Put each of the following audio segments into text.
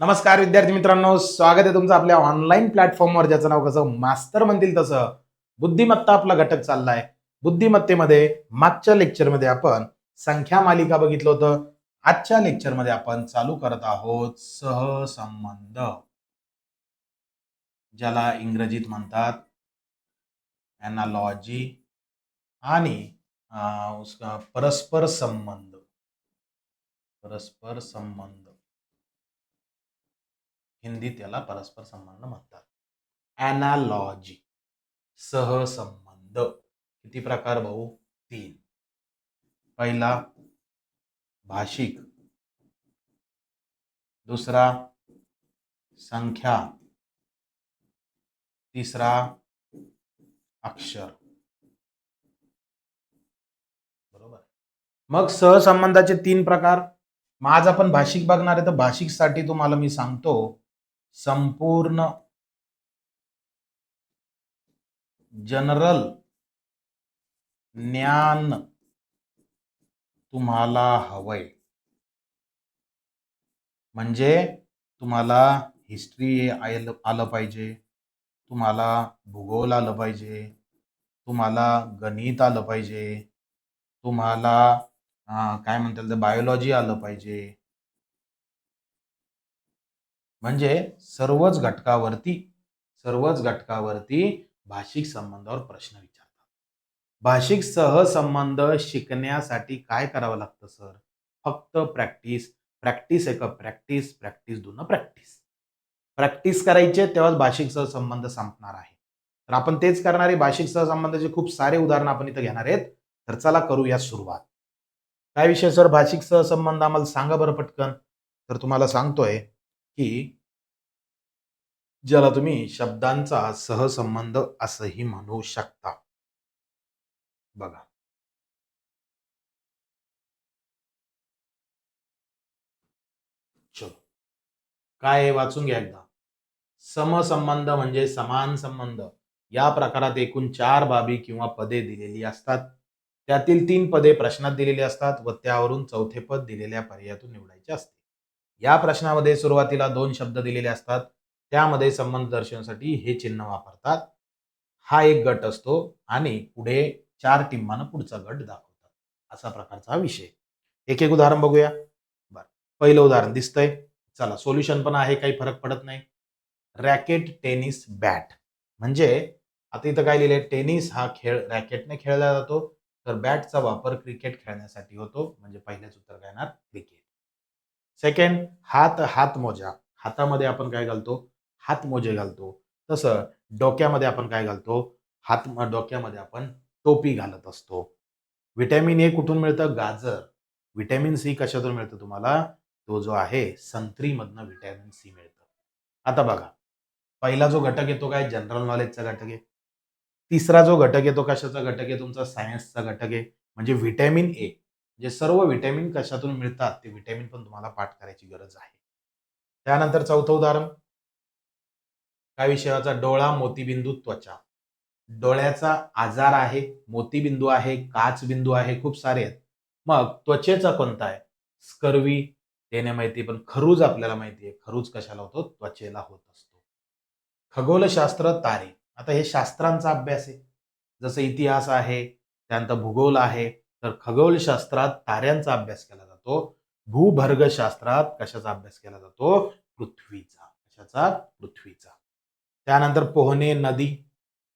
नमस्कार विद्यार्थी मित्रांनो. स्वागत आहे तुमचं आपल्या ऑनलाईन प्लॅटफॉर्मवर ज्याचं नाव कसं मास्तर म्हणतील तसं. बुद्धिमत्ता आपला घटक चाललाय. बुद्धिमत्तेमध्ये मागच्या लेक्चरमध्ये आपण संख्या मालिका बघितलं होतं. आजच्या लेक्चरमध्ये आपण चालू करत आहोत सहसंबंध. ज्याला इंग्रजीत म्हणतात अॅनालॉजी आणि उसका परस्पर संबंध. परस्पर संबंध. हिंदीत याला परस्पर संबंध म्हणतात. ॲनालॉजी सहसंबंध. किती प्रकार भाऊ? तीन. पहिला भाषिक. दुसरा संख्या. तिसरा अक्षर. बरोबर? मग सहसंबंधाचे तीन प्रकार. मग आज आपण भाषिक बघणार आहे तर भाषिकसाठी तुम्हाला मी सांगतो संपूर्ण जनरल ज्ञान तुम्हाला हवंय. म्हणजे तुम्हाला हिस्ट्री आलं आलं पाहिजे तुम्हाला भूगोल आलं पाहिजे तुम्हाला गणित आलं पाहिजे तुम्हाला काय काय म्हणतात बायोलॉजी आलं पाहिजे म्हणजे सर्वच घटकावरती सर्वच घटकावरती भाषिक संबंधावर प्रश्न विचारतात. भाषिक सहसंबंध शिकण्यासाठी काय करावं लागतं सर? फक्त प्रॅक्टिस प्रॅक्टिस एक प्रॅक्टिस प्रॅक्टिस दोन प्रॅक्टिस. प्रॅक्टिस करायचे तेव्हाच भाषिक सहसंबंध संपणार आहे. तर आपण तेच करणारे भाषिक सहसंबंधाचे खूप सारे उदाहरण आपण इथं घेणार आहेत. तर चला करूया सुरुवात. काय विषय सर? भाषिक सहसंबंध आम्हाला सांगा बरं पटकन. तर तुम्हाला सांगतोय की ज्याला तुम्ही शब्दांचा सहसंबंध असंही म्हणू शकता. बघा. चलो. काय वाचून घ्या एकदा. समसंबंध म्हणजे समान संबंध. या प्रकारात एकूण चार बाबी किंवा पदे दिलेली असतात. त्यातील तीन पदे प्रश्नात दिलेली असतात व त्यावरून चौथे पद दिलेल्या पर्यायातून निवडायचे असते. या प्रश्नामध्ये सुरुवातीला दोन शब्द दिलेले असतात. त्यामध्ये संबंध दर्शवण्यासाठी हे चिन्ह वापरतात. हा एक गट असतो आणि पुढे चार टिंबानं पुढचा गट दाखवतात. असा प्रकारचा हा विषय. एक एक उदाहरण बघूया. बर. पहिलं उदाहरण दिसतंय. चला सोल्युशन पण आहे काही फरक पडत नाही. Racket tennis bat. म्हणजे आता इथं काय लिहिलंय? टेनिस हा खेळ रॅकेटने खेळला जातो. तर बॅटचा वापर क्रिकेट खेळण्यासाठी होतो. म्हणजे पहिलेच उत्तर काय येणार? क्रिकेट. सेकंड हात हात मोजा. हातामध्ये आपण काय घालतो? हात मोजे घालतो. तसं डोक्यामध्ये आपण काय घालतो? हात डोक्यामध्ये आपण टोपी घालत असतो. व्हिटॅमिन ए कुठून मिळतं? गाजर. व्हिटॅमिन सी कशातून मिळतं तुम्हाला? तो जो आहे संत्रीमधनं व्हिटॅमिन सी मिळतं. आता बघा. पहिला जो घटक येतो काय? जनरल नॉलेजचा घटक आहे. तिसरा जो घटक येतो कशाचा घटक आहे? तुमचा सायन्सचा घटक आहे. म्हणजे व्हिटॅमिन ए जे सर्व व्हिटॅमिन कशातून मिळतात ते व्हिटॅमिन पण तुम्हाला पाठ करायची गरज आहे. त्यानंतर चौथं उदाहरण. काय विषयाचा डोळा मोतीबिंदू त्वचा. डोळ्याचा आजार आहे मोतीबिंदू आहे काच बिंदू आहे खूप सारे आहेत. मग त्वचेचा कोणता आहे? स्कर्वी त्याने माहिती पण खरूज आपल्याला माहिती आहे खरूज कशाला होतो? त्वचेला होत असतो. खगोलशास्त्र तारे. आता हे शास्त्रांचा अभ्यास आहे. जसं इतिहास आहे त्यानंतर भूगोल आहे तर खगोलशास्त्रात ताऱ्यांचा अभ्यास केला जातो. भूभर्गशास्त्रात कशाचा अभ्यास केला जातो? पृथ्वीचा. कशाचा? पृथ्वीचा. त्यानंतर पोहणे नदी.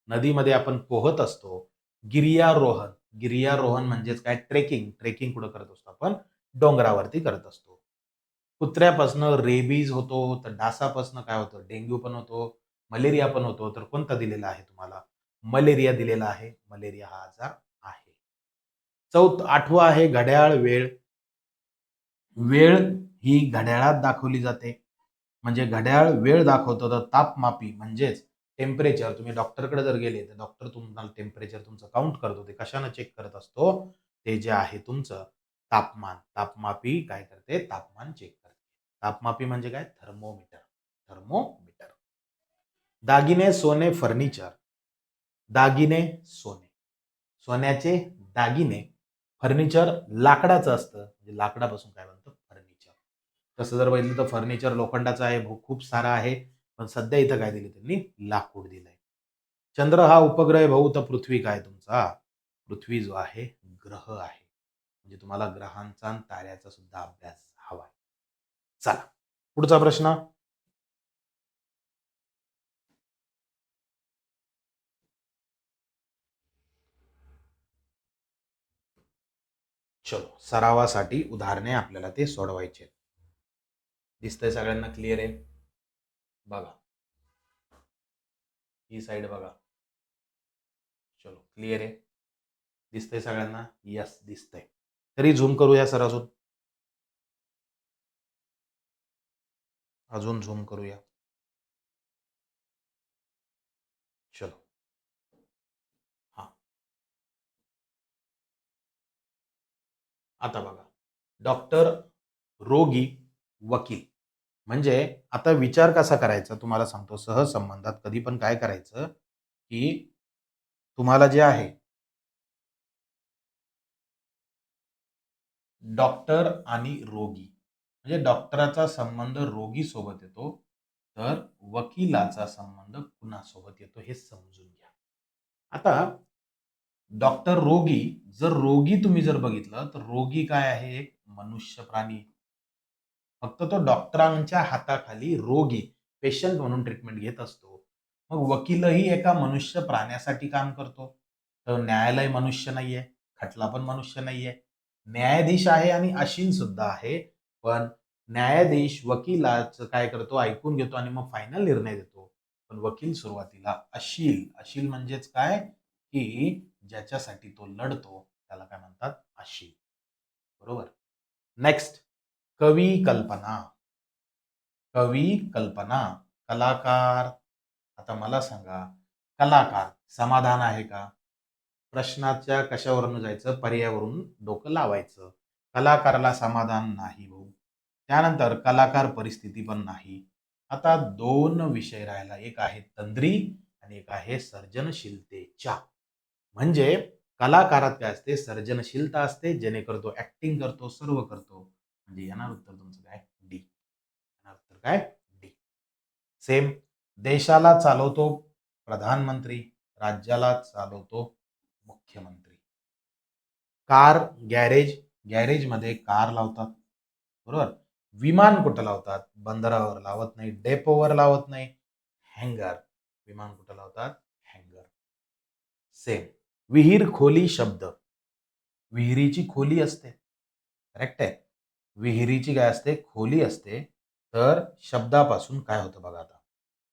नदीमध्ये आपण पोहत असतो. गिर्यारोहण. गिर्यारोहण म्हणजेच काय? ट्रेकिंग. ट्रेकिंग कुठं करत असतो आपण? डोंगरावरती करत असतो. कुत्र्यापासनं रेबीज होतो तर डासापासनं काय होतं? डेंग्यू पण होतो. मलेरिया पण होतो. तर कोणता दिलेला आहे तुम्हाला? मलेरिया दिलेला आहे. मलेरिया हा आजार. चौथ आठवा आहे घड्याळ वेळ. वेळ ही घड्याळात दाखवली जाते. म्हणजे घड्याळ वेळ दाखवतो तर तापमापी म्हणजेच टेम्परेचर तुम्ही डॉक्टरकडे जर गेले तर डॉक्टर तुम्हाला टेम्परेचर तुमचं काउंट करतो. ते कशानं चेक करत असतो? ते जे आहे तुमचं तापमान. तापमापी काय करते? तापमान चेक करते. तापमापी म्हणजे काय? थर्मोमीटर थर्मोमीटर दागिने सोने फर्निचर दागिने सोने. सोन्याचे दागिने फर्निचर लाकडाचं असतं. म्हणजे लाकडापासून काय बनतं? फर्निचर. तसं जर बघितलं तर फर्निचर लोखंडाचं आहे खूप सारा आहे. पण सध्या इथं काय दिलं त्यांनी? लाकूड दिलंय. चंद्र हा उपग्रह भाऊ तर पृथ्वी काय तुमचा? पृथ्वी जो आहे ग्रह आहे. म्हणजे तुम्हाला ग्रहांचा आणि ताऱ्याचा सुद्धा अभ्यास हवा आहे. चला. पुढचा प्रश्न. चलो सरावासाठी उदाहरणे आपल्याला ते सोडवायचे दिसतंय सगळ्यांना क्लिअर आहे? बघा. ही साईड बघा. चलो क्लिअर आहे? दिसतंय सगळ्यांना? यस दिसतंय. तरी झूम करूया सर अजून. अजून झूम करूया. आता बघा. डॉक्टर रोगी वकील. म्हणजे आता विचार कसा करायचा? तुम्हाला सांगतो सहसंबंधात कधी पण काय करायचं की तुम्हाला जे आहे. डॉक्टर आणि रोगी. म्हणजे डॉक्टराचा संबंध रोगी सोबत येतो तर वकिलाचा संबंध कुणासोबत येतो हे समजून घ्या. आता डॉक्टर रोगी जर रोगी तुम्ही जर बघितलं तर रोगी काय आहे? एक मनुष्य प्राणी. फक्त तो डॉक्टरांच्या हाताखाली रोगी पेशंट म्हणून ट्रीटमेंट घेत असतो. मग वकीलही एका मनुष्य प्राण्यासाठी काम करतो. तर न्यायालय मनुष्य नाहीये खटला पण मनुष्य नाहीये. न्यायाधीश आहे आणि अशीन सुद्धा आहे. पण न्यायाधीश वकिलाचं काय करतो? ऐकून घेतो आणि मग फायनल निर्णय देतो. पण वकील सुरुवातीला अशील. अशील म्हणजेच काय? की ज्याच्यासाठी तो लढतो त्याला काय म्हणतात? अशी बरोबर? नेक्स्ट कवी कल्पना. कवी कल्पना. कलाकार. आता मला सांगा कलाकार समाधान आहे का? प्रश्नाच्या कशावरून जायचं? पर्यायावरून डोकं लावायचं. कलाकाराला समाधान नाही भाऊ. त्यानंतर कलाकार परिस्थिती पण नाही. आता दोन विषय राहिला. एक आहे तंद्री आणि एक आहे सर्जनशीलतेच्या. म्हणजे कलाकारात काय असते? सर्जनशीलता असते जेणेकरून तो ऍक्टिंग करतो सर्व करतो. म्हणजे येणार उत्तर तुमचं काय? डी येणार उत्तर काय? डी सेम देशाला चालवतो प्रधानमंत्री राज्याला चालवतो मुख्यमंत्री. कार गॅरेज गॅरेजमध्ये कार लावतात. बरोबर? विमान कुठं लावतात? बंदरावर लावत नाही डेपोवर लावत नाही. हँगर विमान कुठं लावतात? हँगर सेम विहीर खोली शब्द. विहिरीची खोली असते. करेक्ट आहे. विहिरीची काय असते? खोली असते. तर शब्दापासून काय होतं बघा आता.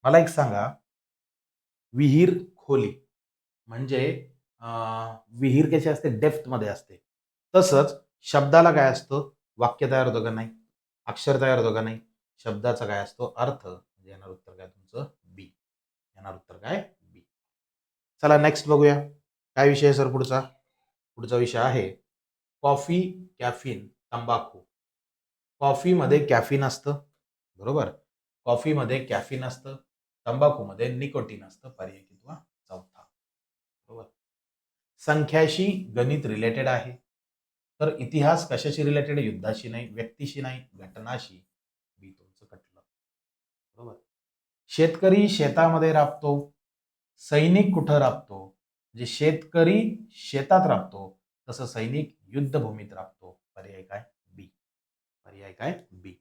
मला एक सांगा. विहीर खोली. म्हणजे विहीर कशी असते? डेप्थमध्ये असते. तसंच शब्दाला काय असतं? वाक्य तयार होतं का नाही? अक्षर तयार होतं का नाही? शब्दाचा काय असतो? अर्थ. म्हणजे येणार उत्तर काय तुमचं? बी येणार उत्तर काय? बी चला नेक्स्ट बघूया. काय विषय आहे सर पुढचा? पुढचा विषय आहे कॉफी कॅफिन तंबाखू. कॉफीमध्ये कॅफिन असतं बरोबर? कॉफीमध्ये कॅफिन असतं तंबाखूमध्ये निकोटीन असतं पर्याय किंवा चौथा. बरोबर? संख्याशी गणित रिलेटेड आहे. तर इतिहास कशाशी रिलेटेड युद्धाशी नाही व्यक्तीशी नाही घटनाशी. बी तुमचं कटलं. बरोबर? शेतकरी शेतामध्ये राबतो सैनिक कुठं राबतो? म्हणजे शेतकरी शेतात राबतो तसं सैनिक युद्धभूमीत राबतो. पर्याय काय? बी. पर्याय काय? बी.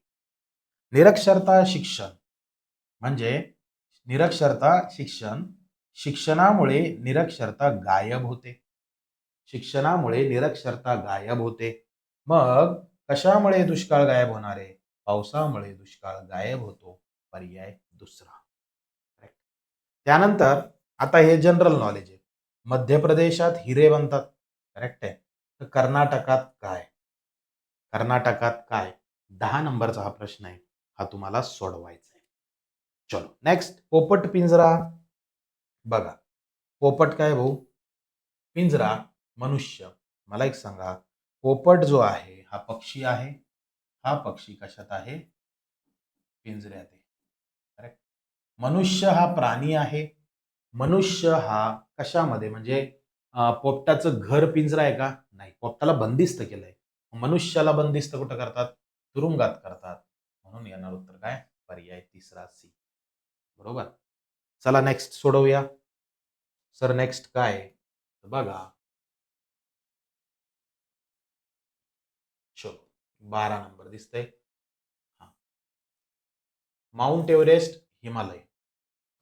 निरक्षरता शिक्षण. म्हणजे निरक्षरता शिक्षण शिक्षणामुळे निरक्षरता गायब होते. शिक्षणामुळे निरक्षरता गायब होते. मग कशामुळे दुष्काळ गायब होणार आहे? पावसामुळे दुष्काळ गायब होतो. पर्याय दुसरा. त्यानंतर आता हे जनरल नॉलेज आहे. मध्य प्रदेशात हिरे बनतात. करेक्ट आहे. तर कर्नाटकात काय? कर्नाटकात काय? दहा नंबरचा हा प्रश्न आहे. हा तुम्हाला सोडवायचा आहे. चलो नेक्स्ट पोपट पिंजरा. बघा. पोपट काय भाऊ? पिंजरा मनुष्य. मला एक सांगा. पोपट जो आहे हा पक्षी आहे? हा पक्षी कशात आहे? पिंजऱ्यात आहे. करेक्ट मनुष्य हा प्राणी आहे. मनुष्य हा कशामध्ये? म्हणजे पोपटाचं घर पिंजरा आहे का? नाही. पोपटाला बंदिस्त केलंय. मनुष्याला बंदिस्त कुठं करतात? तुरुंगात करतात. म्हणून येणार उत्तर काय? पर्याय तिसरा सी. बरोबर? चला नेक्स्ट सोडवूया. सर नेक्स्ट काय? बघा. चलो. बारा नंबर दिसतंय. हा. Mount Everest Himalaya.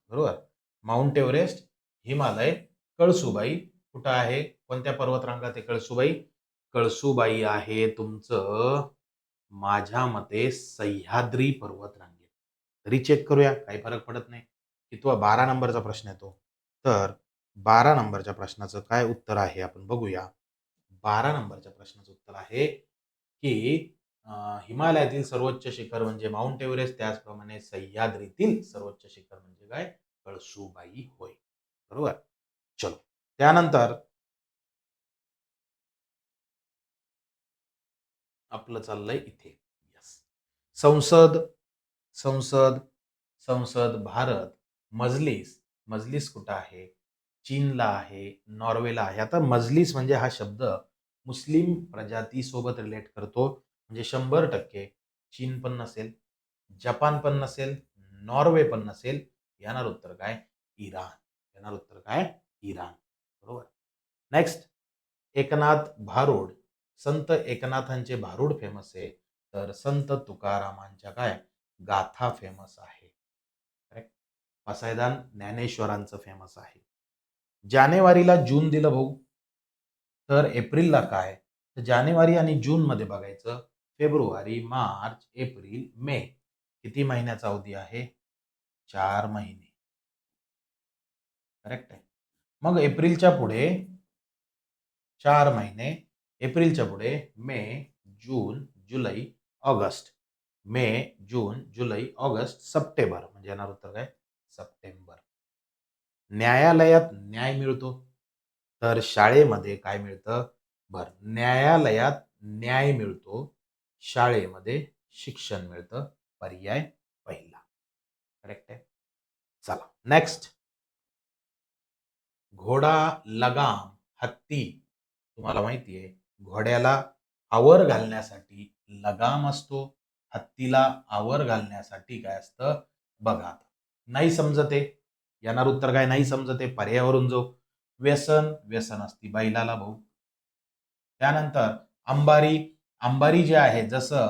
बरोबर? माउंट एव्हरेस्ट हिमालय कळसुबाई कुठं आहे? कोणत्या पर्वतरांगात आहे कळसुबाई? कळसुबाई आहे तुमचं माझ्या मते सह्याद्री पर्वतरांगेत रिचेक करूया काही फरक पडत नाही. कितवा बारा नंबरचा प्रश्न येतो तर बारा नंबरच्या प्रश्नाचं काय उत्तर आहे? आपण बघूया. बारा नंबरच्या प्रश्नाचं उत्तर आहे की हिमालयातील सर्वोच्च शिखर म्हणजे माउंट एव्हरेस्ट त्याचप्रमाणे सह्याद्रीतील सर्वोच्च शिखर म्हणजे काय? कळसुबाई होय. बरोबर? चलो. त्यानंतर आपलं चाललंय इथे. संसद संसद संसद भारत. मजलिस. मजलिस कुठं आहे? चीनला आहे. नॉर्वेला आहे. आता मजलिस म्हणजे हा शब्द मुस्लिम प्रजातीसोबत रिलेट करतो. म्हणजे शंभर टक्के. चीन पण नसेल जपान पण नसेल नॉर्वे पण नसेल. येणार उत्तर काय? इराण. येणार उत्तर काय? इराण. बरोबर? नेक्स्ट एकनाथ भारूड. संत एकनाथांचे भारूड फेमस आहे. तर संत तुकारामांच्या काय? गाथा फेमस आहे. Correct? पसायदान ज्ञानेश्वरांचं फेमस आहे. जानेवारीला जून दिलं भाऊ. तर एप्रिलला काय? तर जानेवारी आणि जून मध्ये बघायचं. फेब्रुवारी मार्च एप्रिल मे. किती महिन्याचा अवधी आहे? चार महिने. करेक्ट आहे. मग एप्रिलच्या पुढे चार महिने एप्रिलच्या पुढे मे जून जुलै ऑगस्ट. मे जून जुलै ऑगस्ट सप्टेंबर. म्हणजे येणार उत्तर काय? सप्टेंबर. न्यायालयात न्याय मिळतो. तर शाळेमध्ये काय मिळतं? बर न्यायालयात न्याय मिळतो. शाळेमध्ये शिक्षण मिळतं. पर्याय पहिला. करेक्ट आहे? चला नेक्स्ट घोडा लगाम हत्ती. तुम्हाला माहिती आहे घोड्याला आवर घालण्यासाठी लगाम असतो हत्तीला आवर घालण्यासाठी काय असतं? बघा नाही समजते येणार उत्तर काय? नाही समजते पर्यावरून जो व्यसन व्यसन असती बैलाला भाऊ. त्यानंतर अंबारी अंबारी जे आहे जसं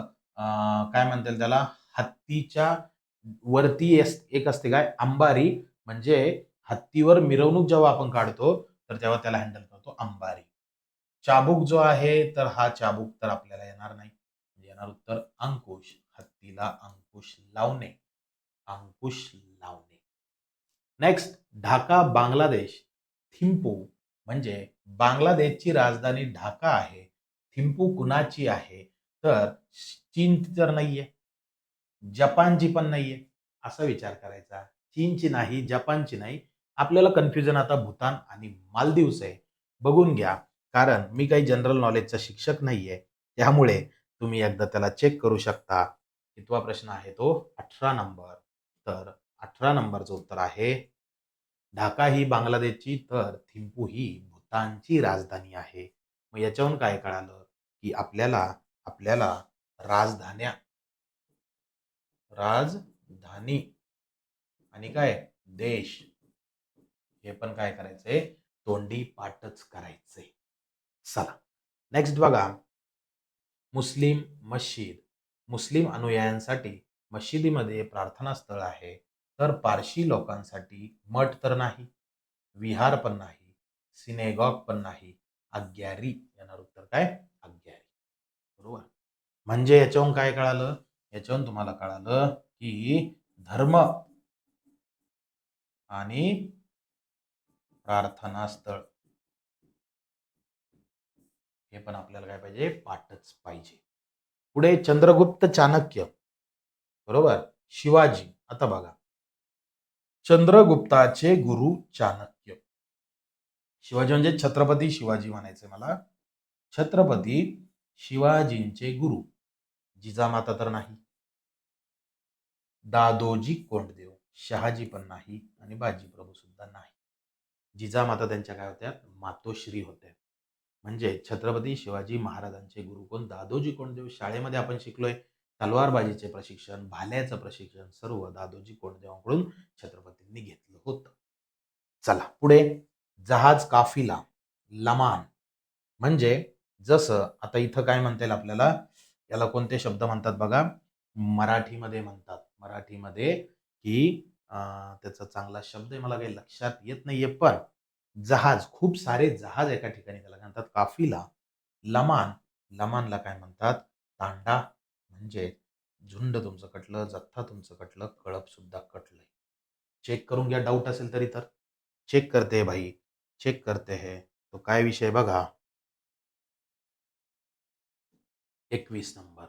काय म्हणतील त्याला? हत्तीच्या वरती एक असते काय? अंबारी म्हणजे हत्तीवर मिरवणूक जेव्हा आपण काढतो तर तेव्हा त्याला हँडल करतो अंबारी. चाबूक जो आहे तर हा चाबूक तर आपल्याला येणार नाही. म्हणजे येणार उत्तर अंकुश. हत्तीला अंकुश लावणे. अंकुश लावणे. नेक्स्ट ढाका बांगलादेश. थिंपू म्हणजे बांगलादेशची राजधानी ढाका आहे. थिंपू कुणाची आहे? तर चीन तर नाहीये. जपानची पण नाहीये. असा विचार करायचा. चीनची नाही जपानची नाही. आपल्याला कन्फ्युजन आता भूतान आणि मालदीवचं आहे. बघून घ्या कारण मी काही जनरल नॉलेजचा शिक्षक नाही आहे त्यामुळे तुम्ही एकदा त्याला चेक करू शकता. कितवा प्रश्न आहे तो? अठरा नंबर तर अठरा नंबरचं उत्तर आहे ढाका ही बांगलादेशची तर थिंपू ही भूतानची राजधानी आहे. मग याच्याहून काय कळालं? की आपल्याला आपल्याला राजधान्या राजधानी आणि काय? देश. हे पण काय करायचंय? तोंडी पाठच करायचंय. चला नेक्स्ट बघा. मुस्लिम मशीद. मुस्लिम अनुयायांसाठी मशिदीमध्ये प्रार्थना स्थळ आहे. तर पारशी लोकांसाठी मठ तर नाही विहार पण नाही सिनेगॉग पण नाही अग्यारी येणार उत्तर काय? अग्यारी बरोबर? म्हणजे याच्याहून काय कळालं? याच्यावरून तुम्हाला कळालं की धर्म आणि प्रार्थना स्थळ. हे पण आपल्याला काय पाहिजे? पाठच पाहिजे. पुढे चंद्रगुप्त चाणक्य. बरोबर? शिवाजी. आता बघा. चंद्रगुप्ताचे गुरु चाणक्य. शिवाजी म्हणजे छत्रपती शिवाजी म्हणायचे मला. छत्रपती शिवाजींचे गुरु. जिजामाता तर नाही. दादोजी कोंडदेव. शहाजी पण नाही आणि बाजीप्रभू सुद्धा नाही. जिजामाता त्यांच्या काय होत्या? मातोश्री होत्या. म्हणजे छत्रपती शिवाजी महाराजांचे गुरु कोण दादोजी कोंडदेव शाळेमध्ये आपण शिकलोय. तलवारबाजीचे प्रशिक्षण भाल्याचं प्रशिक्षण सर्व दादोजी कोंडदेवांकडून छत्रपतींनी घेतलं होतं. चला पुढे. जहाज काफिला लमान. म्हणजे जसं आता इथं काय म्हणता येईल आपल्याला? याला कोणते शब्द म्हणतात बघा? मराठीमध्ये म्हणतात. मराठीमध्ये की त्याचा चांगला शब्द आहे मला काही लक्षात येत नाहीये पण जहाज खूप सारे जहाज एका ठिकाणी त्याला काय म्हणतात काफिला. लमान लमानला काय म्हणतात? तांडा. म्हणजे झुंड तुमचं कटलं जथ्था तुमचं कटलं कळप सुद्धा कटलंय. चेक करून घ्या डाऊट असेल तरी तर. चेक करते भाई. चेक करते हे. तो काय विषय बघा. एकवीस नंबर.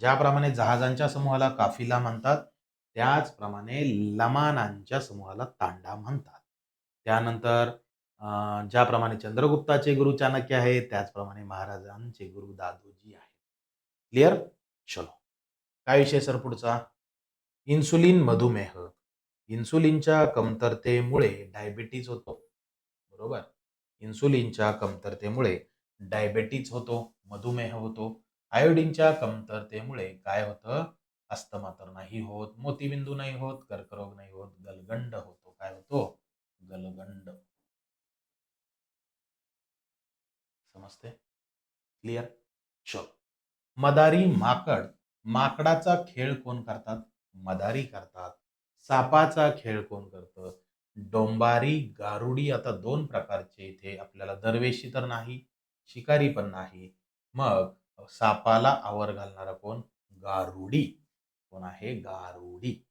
ज्याप्रमाणे जहाजांच्या समूहाला काफिला म्हणतात त्याचप्रमाणे लमानांच्या समूहाला तांडा म्हणतात. त्यानंतर ज्याप्रमाणे चंद्रगुप्ताचे गुरु चाणक्य आहे त्याचप्रमाणे महाराजांचे गुरु दादोजी आहेत. क्लिअर चलो. काय विषय सर पुढचा? इन्सुलिन मधुमेह. इन्सुलिनच्या कमतरतेमुळे डायबिटीज होतो. बरोबर? इन्सुलिनच्या कमतरतेमुळे डायबेटीज होतो मधुमेह होतो. आयोडीनच्या कमतरतेमुळे काय होतं? अस्थमा तर नाही होत मोतीबिंदू नाही होत कर्करोग नाही होत गलगंड होतो. काय होतो? गलगंड. समजते क्लिअर चल मदारी माकड. माकडाचा खेळ कोण करतात? मदारी करतात. सापाचा खेळ कोण करतं? डोंबारी गारुडी आता दोन प्रकारचे इथे आपल्याला दरवेशी तर नाही शिकारी पण नाही. मग सापाला आवर घालणारा कोण? गारुडी. कोण आहे गारुडी.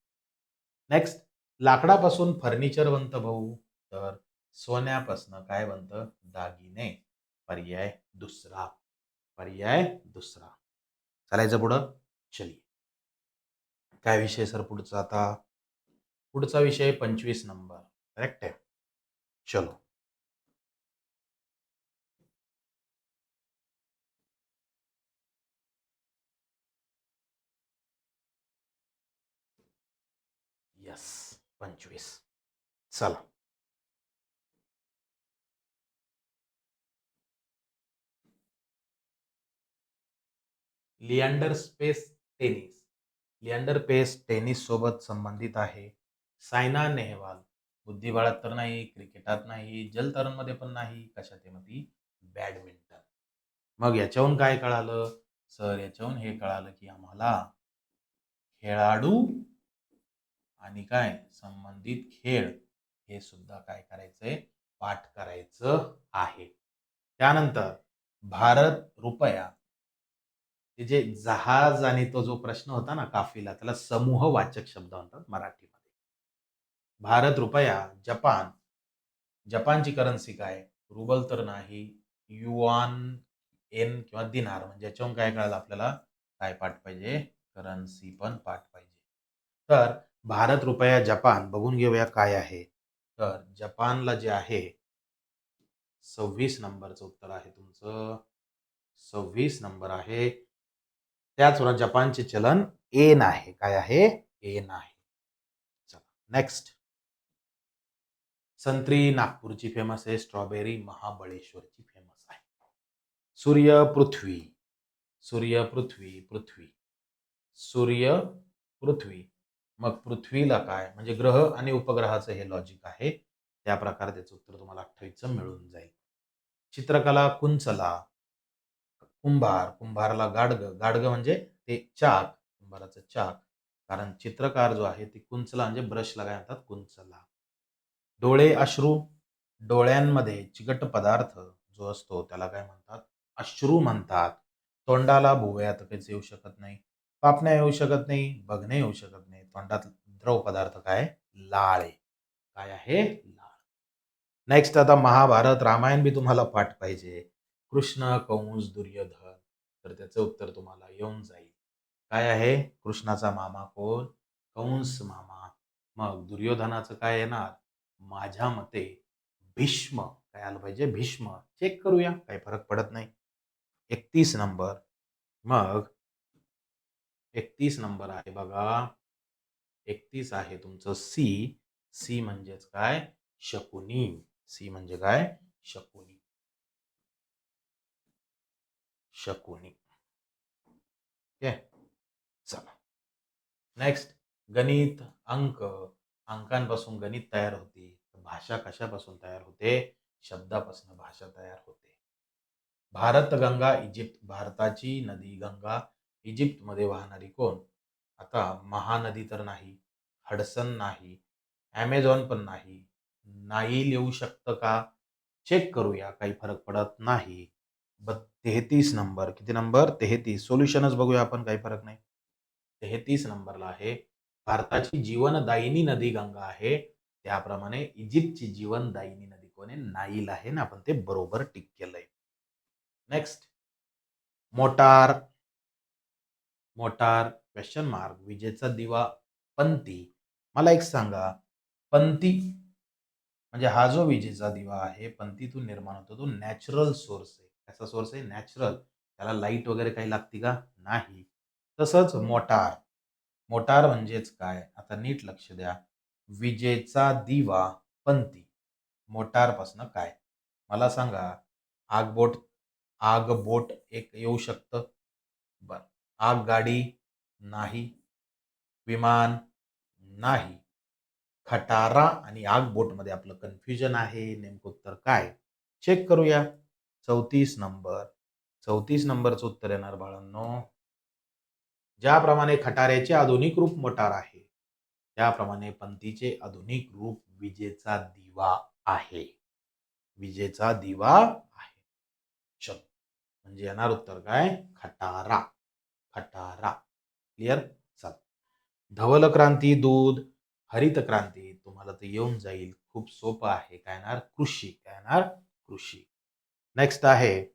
नेक्स्ट लाकडापासून फर्निचर बनतं भाऊ. तर सोन्यापासून काय बनतं? दागिने. पर्याय दुसरा. पर्याय दुसरा. चालायचं पुढं? चलिये काय विषय सर पुढचा आता? पुढचा विषय पंचवीस नंबर. करेक्ट आहे? चलो. पंचवीस. चला. लिअँडर स्पेस टेनिस. लिअँडर पेस टेनिस सोबत संबंधित आहे सायना नेहवाल. बुद्धिबळात तर नाही क्रिकेटात नाही जलतरणमध्ये पण नाही कशात आहे मग ती बॅडमिंटन. मग याच्याहून काय कळालं? सर याच्याहून हे कळालं की आम्हाला खेळाडू आणि काय? संबंधित खेळ. हे सुद्धा काय करायचंय? पाठ करायचं आहे. त्यानंतर भारत रुपया. ते जे जहाज आणि तो जो प्रश्न होता ना काफिला त्याला समूह वाचक शब्द म्हणतात मराठीमध्ये. भारत रुपया जपान. जपानची करन्सी काय? रुबल तर नाही. युआन एन किंवा दिनार. म्हणजे याच्याहून काय कळालं आपल्याला? काय पाठ पाहिजे? करन्सी पण पाठ पाहिजे. तर भारत रुपया जपान बघून घेऊया काय आहे. तर जपानला जे आहे सव्वीस नंबरचं उत्तर आहे तुमचं. सव्वीस नंबर आहे. त्याचबरोबर जपानचे चलन एन आहे. काय आहे? एन आहे. चला नेक्स्ट संत्री नागपूरची फेमस आहे. स्ट्रॉबेरी महाबळेश्वरची फेमस आहे. सूर्य पृथ्वी सूर्य पृथ्वी पृथ्वी सूर्य पृथ्वी. मग पृथ्वीला काय? म्हणजे ग्रह आणि उपग्रहाचं हे लॉजिक आहे. त्या प्रकारे त्याचं उत्तर तुम्हाला अठ्ठावीसचं मिळून जाईल. चित्रकला कुंचला कुंभार कुंभारला गाडग गाडग म्हणजे ते चाक कुंभाराचं चाक. कारण चित्रकार जो आहे ते कुंचला म्हणजे ब्रशला काय म्हणतात? कुंचला. डोळे अश्रू डोळ्यांमध्ये चिकट पदार्थ जो असतो त्याला काय म्हणतात? अश्रू म्हणतात. तोंडाला भुवया काहीच येऊ शकत नाही. पापण्या येऊ शकत नाही. बघणे येऊ शकत नाही. तोंडात द्रव पदार्थ काय? लाळ. आहे काय आहे? लाळ. नेक्स्ट आता महाभारत रामायण बी तुम्हाला पाठ पाहिजे. कृष्ण कंस दुर्योधन. तर त्याचं उत्तर तुम्हाला येऊन जाईल. काय आहे? कृष्णाचा मामा कोण? कंस मामा. मग दुर्योधनाचं काय येणार? माझ्या मते भीष्म. काय आलं पाहिजे? भीष्म. चेक करूया. काही फरक पडत नाही. एकतीस नंबर. मग एकतीस नंबर आहे बघा. एकतीस आहे तुमचं सी. सी म्हणजेच काय? शकुनी. सी म्हणजे काय? शकुनी. शकुनी. ओके. नेक्स्ट गणित अंक. अंकांपासून गणित तयार होते. भाषा कशापासून तयार होते? शब्दापासून भाषा तयार होते. भारत गंगा इजिप्त भारताची नदी गंगा इजिप्तमध्ये वाहणारी कोण? आता महानदी तर नाही हडसन नाही ॲमेझॉन पण नाही. नाईल येऊ शकतं का? चेक करूया काही फरक पडत नाही. ब तेहतीस नंबर. किती नंबर? तेहतीस. सोल्युशनच बघूया आपण काही फरक नाही. तेहतीस नंबरला आहे. भारताची जीवनदायिनी नदी गंगा आहे. त्याप्रमाणे इजिप्तची जीवनदायिनी नदी कोण? आहे नाईल आहे ना आपण ते बरोबर टिक केलंय. Next. Motor. Motor. Question mark विजेचा दिवा पंती. मला एक सांगा पंती म्हणजे हा जो विजेचा दिवा आहे पंतीतून निर्माण होतो तो नॅचरल सोर्स आहे. त्याचा सोर्स आहे? नॅचरल त्याला लाइट वगैरे काही लागते का? नाही. तसंच मोटार. मोटार म्हणजेच काय? आता नीट लक्ष द्या. विजेचा दिवा पंती. मोटारपासनं काय? मला सांगा आगबोट आगबोट एक येऊ शकतं? बर. आगगाडी नाही. विमान नाही. खटारा आणि आगबोटमध्ये आपलं कन्फ्युजन आहे. नेमकं उत्तर काय? चेक करूया. चौतीस नंबर. चौतीस नंबरचं उत्तर येणार बाळांनो. ज्याप्रमाणे खटाऱ्याचे आधुनिक रूप मटार आहे त्याप्रमाणे पंथीचे आधुनिक रूप विजेचा दिवा आहे. विजेचा दिवा आहे. चल. म्हणजे येणार उत्तर काय? खटारा. खटारा. क्लिअर? चाल धवल क्रांती दूध हरित क्रांती तुम्हाला तर येऊन जाईल. खूप सोपं आहे. काय येणार? कृषी. काय येणार? कृषी. नेक्स्ट आहे.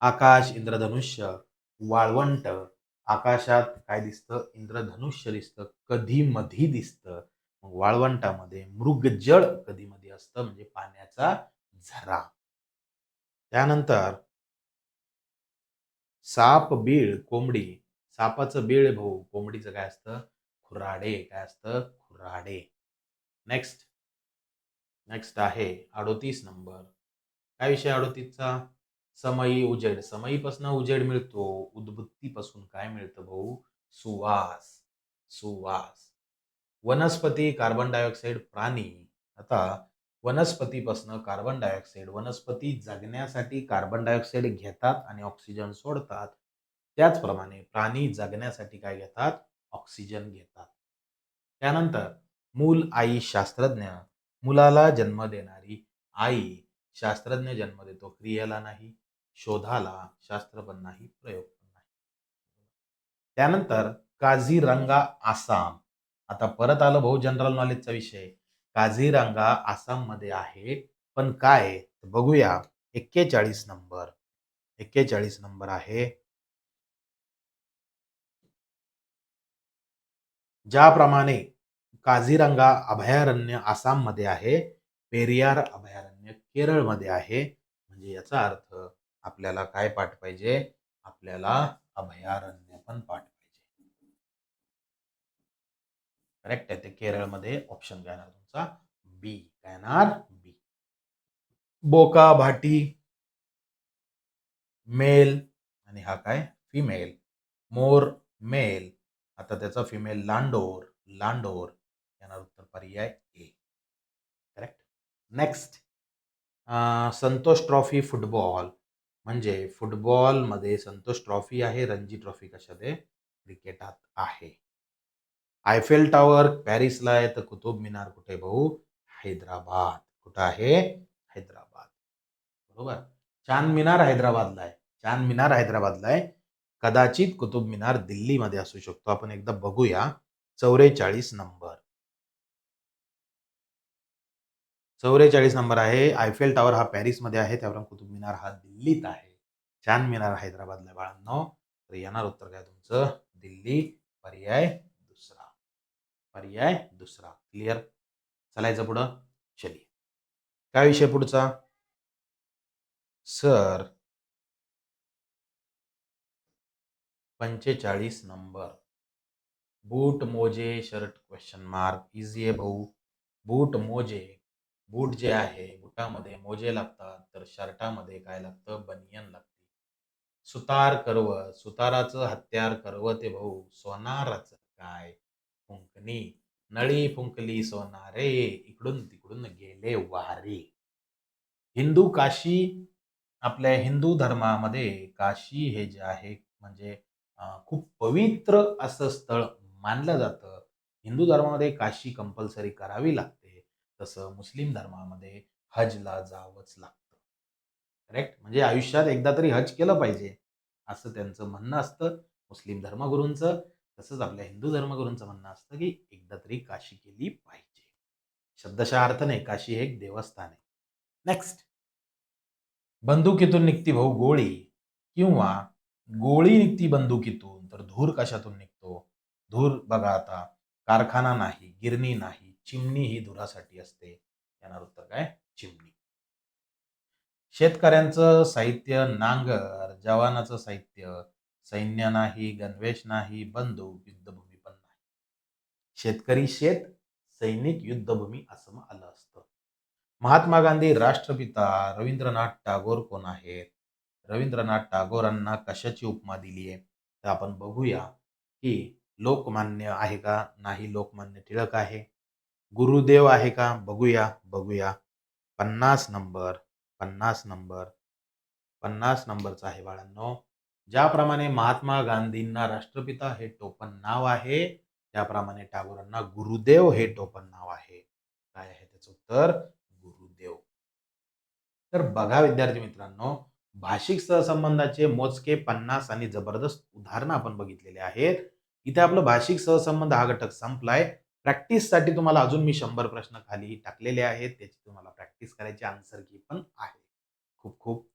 आकाश इंद्रधनुष्य वाळवंट. आकाशात काय दिसतं? इंद्रधनुष्य दिसतं. कधी मधी दिसतं. मग वाळवंटामध्ये मृगजळ कधी मध्ये असतं? म्हणजे पाण्याचा झरा. त्यानंतर साप बीळ कोंबडी सापाचं बीळ भाऊ कोंबडीचं काय असतं? खुराडे काय असतं? खुराडे. नेक्स्ट नेक्स्ट आहे अडोतीस नंबर. काय विषय अडोतीसचा? समयी उजेड. समयीपासून उजेड मिळतो. उद्बुत्तीपासून काय मिळतं भाऊ? सुवास. सुवास. वनस्पती कार्बन डायऑक्साईड प्राणी. आता वनस्पतीपासून कार्बन डायऑक्साईड वनस्पती जगण्यासाठी कार्बन डायऑक्साईड घेतात आणि ऑक्सिजन सोडतात. त्याचप्रमाणे प्राणी जगण्यासाठी काय घेतात? ऑक्सिजन घेतात. त्यानंतर मूल आई शास्त्रज्ञ मुलाला जन्म देणारी आई शास्त्रज्ञ जन्म देतो क्रियेला नाही शोधाला शास्त्र पण नाही प्रयोग पण नाही. त्यानंतर काझीरंगा आसाम. आता परत आलं भाऊ जनरल नॉलेजचा विषय. काझीरंगा आसाममध्ये आहे पण काय? बघूया. एक्केचाळीस नंबर. एक्केचाळीस नंबर आहे. ज्याप्रमाणे काझीरंगा अभयारण्य आसाममध्ये आहे पेरियार अभयारण्य केरळमध्ये आहे म्हणजे याचा अर्थ आपल्याला काय पाठ पाहिजे? आपल्याला अभयारण्य पण पाठ पाहिजे. करेक्ट आहे. ते केरळमध्ये ऑप्शन काय येणार तुमचा? बी काय येणार? बी बोका भाटी मेल आणि हा काय? फिमेल मोर मेल आता त्याचा फिमेल लांडोर लांडोर येणार उत्तर पर्याय A correct next Santosh trophy football म्हणजे फुटबॉलमध्ये संतोष ट्रॉफी आहे रणजी ट्रॉफी कशात आहे क्रिकेटात आहे. आयफेल टॉवर पॅरिसला आहे तर कुतुब मिनार कुठे भाऊ? हैदराबाद. कुठं आहे? हैदराबाद. बरोबर? चांद मिनार हैदराबादला आहे. चांद मिनार हैदराबादला आहे. कदाचित कुतुब मिनार दिल्लीमध्ये असू शकतो. आपण एकदा बघूया. चौवेचाळीस नंबर. चौवेचाळीस नंबर आहे. आयफेल टॉवर हा पॅरिसमध्ये आहे. त्यावर कुतुब मिनार हा दिल्लीत आहे. चांद मिनार हैदराबादला बाळांनो. तर येणार उत्तर काय तुमचं? दिल्ली. पर्याय दुसरा. पर्याय दुसरा. क्लिअर चालायचं पुढं. चलिये काय विषय पुढचा? सर पंचेचाळीस नंबर. बूट मोजे शर्ट क्वेश्चन मार्क इझी आहे भाऊ. बूट मोजे बूट जे आहे बुटामध्ये मोजे लागतात तर शर्टामध्ये काय लागतं? बनियन लागते. सुतार कर्व सुताराचं हत्यार कर्व ते भाऊ. सोनाराचं काय? फुंकणी. नळी फुंकली सोनारे इकडून तिकडून गेले वारे. हिंदू काशी आपल्या हिंदू धर्मामध्ये काशी हे जे आहे म्हणजे खूप पवित्र असं स्थळ मानलं जातं. हिंदू धर्मामध्ये काशी कंपल्सरी करावी लागते. तसं मुस्लिम धर्मामध्ये हजला जावंच लागतं. करेक्ट म्हणजे आयुष्यात एकदा तरी हज केलं पाहिजे असं त्यांचं म्हणणं असतं. मुस्लिम धर्मगुरूंचं तसंच आपल्या हिंदू धर्मगुरूंचं म्हणणं असतं की एकदा तरी काशी केली पाहिजे. शब्दशः अर्थ नाही काशी हे एक देवस्थान आहे. नेक्स्ट बंदुकीतून निघती भाऊ गोळी किंवा गोळी निघती बंदुकीतून तर धूर कशातून निघतो? धूर बघा आता कारखाना नाही गिरणी नाही चिमणी ही धुरासाठी असते. येणार उत्तर काय? चिमणी. शेतकऱ्यांचं साहित्य नांगर जवानाचं साहित्य सैन्य नाही गणवेश नाही बंदूक युद्धभूमी पण नाही. शेतकरी शेत सैनिक युद्धभूमी असं आलं असतं. महात्मा गांधी राष्ट्रपिता रवींद्रनाथ टागोर कोण आहेत? रवींद्रनाथ टागोरांना कशाची उपमा दिली आहे? तर आपण बघूया की लोकमान्य आहे का नाही? लोकमान्य टिळक आहे. गुरुदेव आहे का? बघूया बघूया. पन्नास नंबर पन्नास नंबर पन्नास नंबरचा आहे बाळांनो. ज्याप्रमाणे महात्मा गांधींना राष्ट्रपिता हे टोपण नाव आहे त्याप्रमाणे टागोरांना गुरुदेव हे टोपण नाव आहे. काय आहे त्याचं उत्तर? गुरुदेव. तर बघा विद्यार्थी मित्रांनो भाषिक सहसंबंधाचे मोजके पन्नास आणि जबरदस्त उदाहरणं आपण बघितलेले आहेत. इथे आपलं भाषिक सहसंबंध हा घटक संपलाय. प्रॅक्टिससाठी तुम्हाला अजून मी शंभर प्रश्न खाली टाकलेले आहेत. त्याची तुम्हाला प्रॅक्टिस करायची आन्सर की पण आहे. खूप खूप